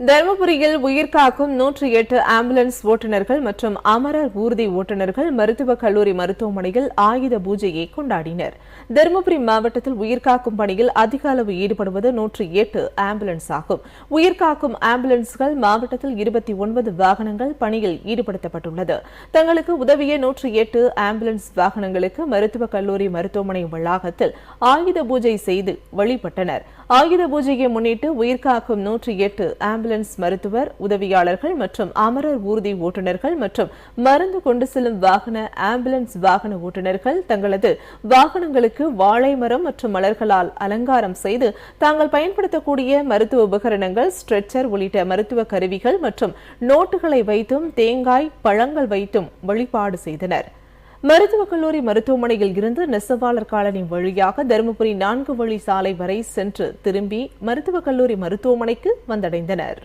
தருமபுரியில் உயிர் காக்கும் நூற்றி எட்டு ஆம்புலன்ஸ் ஓட்டுநர்கள் மற்றும் அமரர் ஊர்தி ஓட்டுநர்கள் மருத்துவக் கல்லூரி மருத்துவமனையில் ஆயுத பூஜையை கொண்டாடினர். தருமபுரி மாவட்டத்தில் உயிர் காக்கும் பணியில் அதிக அளவு ஈடுபடுவது நூற்றி எட்டு ஆம்புலன்ஸ் ஆகும். உயிர்காக்கும் ஆம்புலன்ஸ்கள் மாவட்டத்தில் இருபத்தி ஒன்பது வாகனங்கள் பணியில் ஈடுபடுத்தப்பட்டுள்ளது. தங்களுக்கு உதவிய நூற்றி எட்டு ஆம்புலன்ஸ் வாகனங்களுக்கு மருத்துவக் கல்லூரி மருத்துவமனை வளாகத்தில் ஆயுத பூஜை செய்து வழிபட்டனர். ஆயுத பூஜையை முன்னிட்டு உயிர்காக்கும் நூற்றி எட்டு ஆம்புலன்ஸ் மருத்துவர் உதவியாளர்கள் மற்றும் அமரர் ஊர்தி ஓட்டுநர்கள் மற்றும் மருந்து கொண்டு செல்லும் வாகன ஆம்புலன்ஸ் வாகன ஓட்டுநர்கள் தங்களது வாகனங்களுக்கு வாழை மரம் மற்றும் மலர்களால் அலங்காரம் செய்து தாங்கள் பயன்படுத்தக்கூடிய மருத்துவ உபகரணங்கள் ஸ்ட்ரெச்சர் உள்ளிட்ட மருத்துவ கருவிகள் மற்றும் நோட்டுகளை வைத்தும் தேங்காய் பழங்கள் வைத்தும் வழிபாடு செய்தனர். மருத்துவக் கல்லூரி மருத்துவமனையில் இருந்து நெசவாளர் காலனி வழியாக தருமபுரி நான்கு வழி சாலை வரை சென்று திரும்பி மருத்துவக் கல்லூரி மருத்துவமனைக்கு வந்தடைந்தனர்.